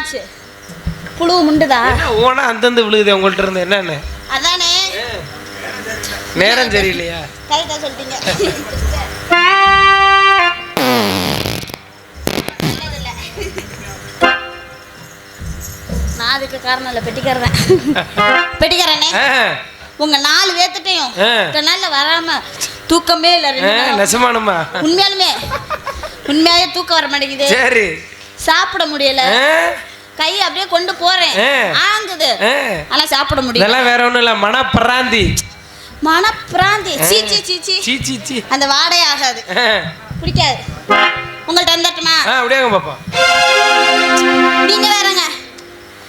என்னாச்சு? புழு முண்டுதா? ஓனா அந்தந்த விழுகுது உங்கள்ட்ட இருந்து? என்னன்னு? அதானே? நேரம் சரியில்லையா? கரெக்டா சொல்லிட்டீங்க. நான் அதுக்கு காரணம் இல்லை பெட்டிக்காரன். பெட்டிக்காரனே உங்க நாலு. இத்தனை நாள்ல வராம தூக்கமே இல்லை. நெசமானுமா? உண்மையாலுமே உண்மையாவே தூக்கம் வர மாட்டேங்குது சரி. சாப்பிட முடியல. கை அப்படியே கொண்டு போறேன். ஆங்குது. ஆனா சாப்பிட முடியல. இதெல்லாம் வேற ஒண்ணும் இல்ல. மனப்பிராந்தி. மனப்பிராந்தி. சீ சீ சீ சீ. சீ சீ சீ. அந்த வாடகை ஆகாது. பிடிக்காது. உங்கள்ட்ட வந்துட்டுமா அப்படியே பாப்பா. நீங்க வேறங்க.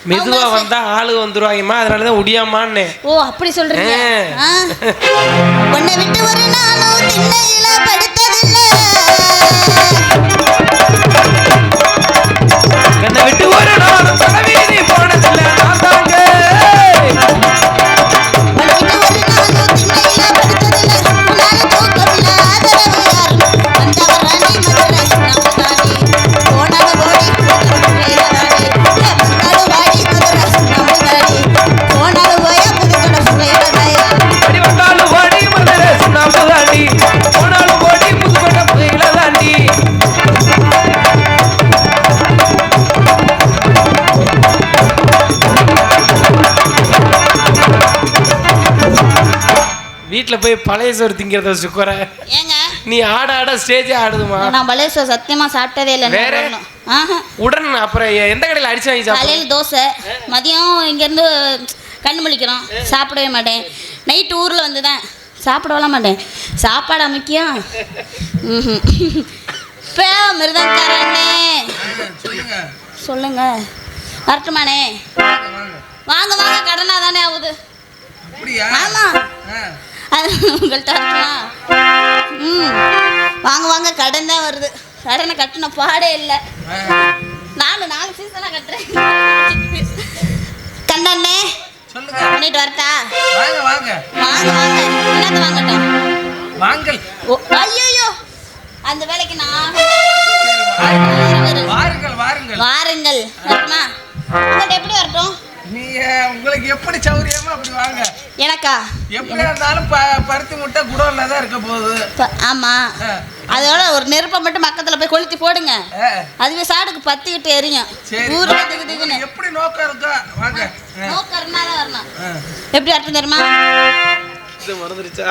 மெதுவா வந்தா ஆளு வந்துருவாங்கம்மா. அதனாலதான் உடியாமான்னு. ஓ அப்படி சொல்றீங்க. உன்னை விட்டு ஒரு நாளும் திண்ணையில படுத்ததில்ல வீட்டுல போய் பழைய சோறு திங்கிறத சுக்கற ஏங்க? நீ ஆட ஆட ஸ்டேஜே ஆடுதுமா நான் பலேஸ்வர் சத்தியமா சாப்பிட்டதே இல்லை வேற? ஆஹா. உடன் அப்புறம் எந்த கடையில் அடிச்சு வாங்கி சாப்பிடு காலையில் தோசை. மதியம் இங்கேருந்து கண்ணு முழிக்கிறோம். சாப்பிடவே மாட்டேன். நைட்டு ஊரில் வந்து தான் சாப்பிடவலாம் மாட்டேன். சாப்பாடா முக்கியம் ம்ஹும். இப்போ மிருதங்காரண்ணே சொல்லுங்க. சொல்லுங்க. வரட்டுமாண்ணே. வாங்க வாங்க. கடனா தானே ஆகுது. ஆமாம் ஆ, அது உங்கள்கிட்ட ம். வாங்க வாங்க கடன் தான் வருது. கடனை கட்டின பாடே இல்லை. நானும் நாலு சீசனாக கட்டுறேன். கண்ணண்ணே சொல்லுங்க. பண்ணிட்டு வரட்டா? வாங்க வாங்க. வாங்க வாங்க. என்னத்த வாங்கட்டும்? வாங்கள் ஓ ஐயோ அந்த வேலைக்கு நான் வாருங்கள். வாருங்கள் வாருங்கள். வரட்டுமா? எப்படி வரட்டும்? நீங்க உங்களுக்கு எப்படி சௌரியமோ அப்படி வாங்க? எனக்கா? எப்படி இருந்தாலும் ப- பருத்தி முட்டை குடோன்ல தான் இருக்க போகுது. ஆமா. அதோட ஒரு நெருப்பை மட்டும் பக்கத்துல போய் கொளுத்தி போடுங்க. அதுவே சாடுக்கு பத்திக்கிட்டு எரியும். ஊரு எப்படி நோக்கம் இருக்கோ வாங்க. ஆ, நோக்கறனால வரணும். எப்படி வரட்டும் தெரியுமா? மறந்துருச்சா?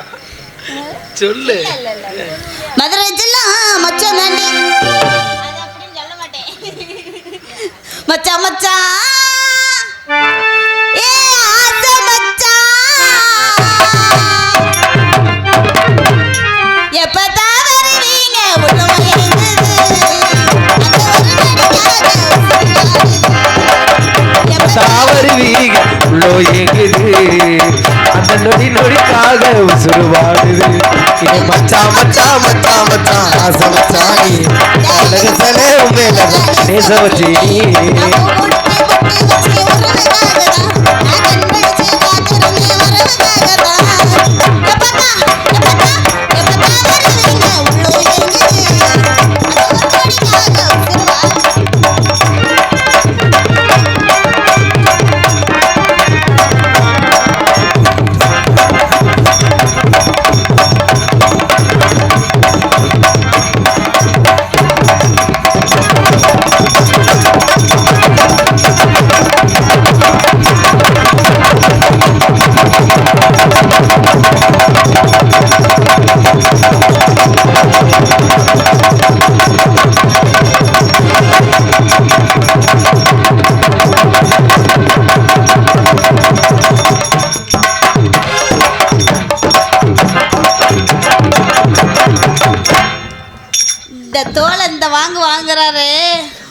சொல்லு. இல்ல, இல்ல, இல்ல. மதுரை ஜில்லா மச்சான் தாண்டி. அது அப்படின்னு சொல்ல மாட்டேன். மச்சான் மச்சான். எப்பதான் உள்ளோ எங்குது அந்த நொடி நொடிக்காக உசுருவாடுது இது மச்சா மச்சா மச்சா மச்சா ஆசை மச்சானி உலகத்தலே உண்மையில நேச வச்சி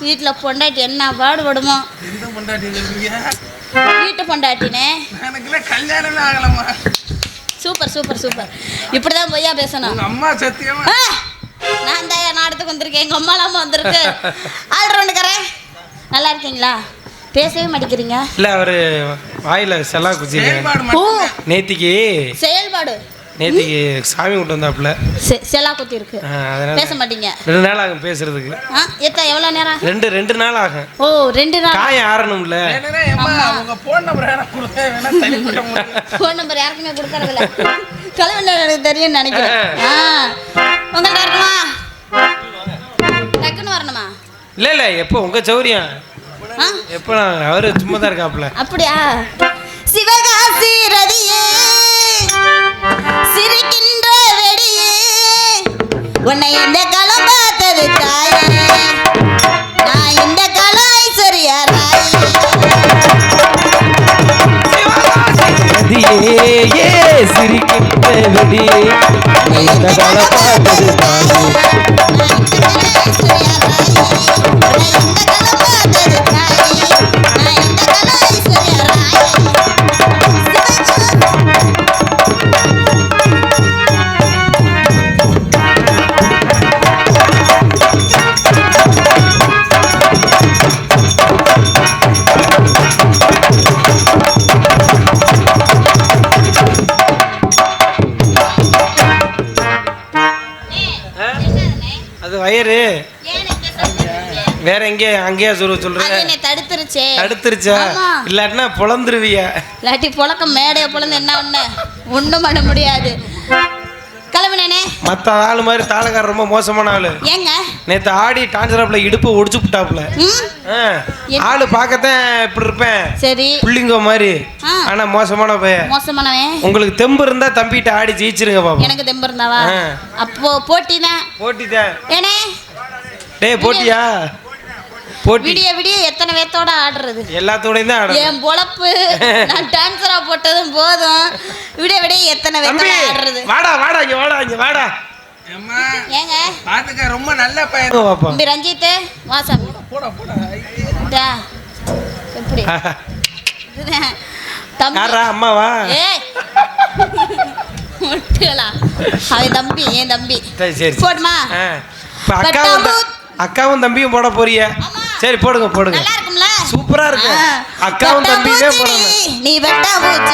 வீட்டில் பொண்டாட்டி என்ன பாடுபடுமோ எந்த பொண்டாட்டி வீட்டு பொண்டாட்டினே. கல்யாணமே ஆகலம்மா. Super super super. இப்படி தான் பொய்யா பேசணும். உங்க அம்மா சத்தியமா! நான் தான் நாடத்துக்கு வந்திருக்கேன். எங்கள் அம்மாலாம் வந்திருக்கு. ஆல்ரவுண்டுக்காரன் நல்லா இருக்கீங்களா? பேசவே மாட்டேங்கிறீங்க. இல்ல அவரு வாயில செல்லா குச்சி செயல்பாடு நேத்திக்கு செயல்பாடு. நேத்திக்கு சாமி விட்டு வந்தாப்புல. செலா குத்தி இருக்கு. பேச மாட்டீங்க. ரெண்டு நாள் ஆகும் பேசுறதுக்கு. ஆ எத்த எவ்வளோ நேரம்? ரெண்டு ரெண்டு நாள் ஆகும். ஓ ரெண்டு நாள். காயம் ஆறணும்ல. வேணும்னா ஏம்மா உங்க போன் நம்பர். ஃபோன் நம்பர் யாருக்குமே கொடுக்கறதில்ல. கலவன் எனக்கு தெரியும்னு நினைக்கிறேன். ஆ. உங்கள்கிட்ட இருக்குமா? டக்குன்னு வரணுமா? இல்ல இல்ல எப்போ? உங்க சௌரியம். எப்போ நான் அவரு சும்மா தான் இருக்காப்புல. அப்படியா? உன்னை இந்த களம் பார்த்தது தாயே. நான் இந்த களம் ஐஸ்வர்யா ராயே. ஏ சிரிக்கின்ற வெடியே இந்த கால பார்த்தது தாயே. சத்தம்? வேற எங்கே அங்கேயா சொல்ல என்னை தடுத்துருச்சே. தடுத்துருச்சா. இல்லாட்டினா பொழந்துருவிய? இல்லாட்டி புழக்க மேடைய பொழந்து என்ன ஒண்ணு? ஒண்ணும் பண்ண முடியாது. கிளம்புனேனே. மற்ற ஆள் மாதிரி தாளக்காரர் ரொம்ப மோசமான ஆளு. ஏங்க? நேத்து ஆடி டான்சராப்ல இடுப்பு ஒடிச்சு விட்டாப்புல ஆளு பார்க்கத்தான் இப்படி இருப்பேன். சரி. புள்ளிங்க மாதிரி. ஆனா மோசமான பையன். மோசமானவன். உங்களுக்கு தெம்பு இருந்தா தம்பிட்ட ஆடி ஜெயிச்சிருங்க பாப்போம். எனக்கு தெம்பு இருந்தாவா. அப்போ போட்டி தான் போட்டிதான் ஏனே? டேய் போட்டியா? போட்டி. விடிய விடிய எத்தனை பேர்த்தோட ஆடுறது? எல்லாத்தோடையும் தான் என் பொழப்பு. நான் டான்ஸரா போட்டதும் போதும். விடிய விடிய எத்தனை பேர்த்தோட ஆடுறது? வாடா வாடா இங்க வாடா இங்க வாடா. ஏங்க? பாத்துக்க ரொம்ப நல்ல பையன். ரஞ்சித் வாசாமி போடா போடா. எப்படி. தம்பி. யாரா அம்மாவா? ஏய் முட்டுகளா. அவன் தம்பி என் தம்பி. சரி சரி போடுமா அக்காவும் அக்காவும் தம்பியும் போட போறிய. சரி போடுங்க போடுங்க. நல்லா இருக்கும்ல? சூப்பரா இருக்கு. அக்காவும் தம்பியும் போடணும். நீ. வல்ல வல்ல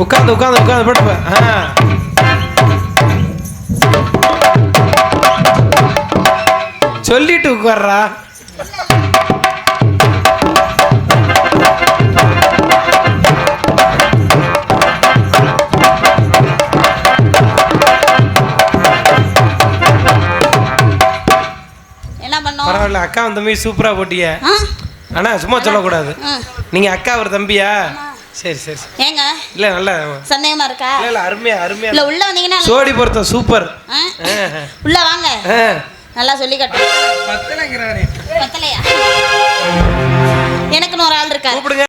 உட்காந்து உட்காந்து உட்காந்து போட்டு ஆ. சொல்லிட்டு உட்கார்றா. பரவாயில்ல அக்கா தம்பி சூப்பரா போட்டிய? ஆனா சும்மா சொல்லக்கூடாது. நீங்க அக்கா ஒரு தம்பியா? சரி சரி. ஏங்க? இல்ல நல்ல சந்தேகமா இருக்கா? இல்ல அருமையா அருமையா இல்ல உள்ள வந்தீங்கன்னா சோடி பொருத்தம் சூப்பர். உள்ள வாங்க. நல்லா சொல்லி கட்டு. பத்தலையா? எனக்குன்னு ஒரு ஆள் கூப்பிடுங்க.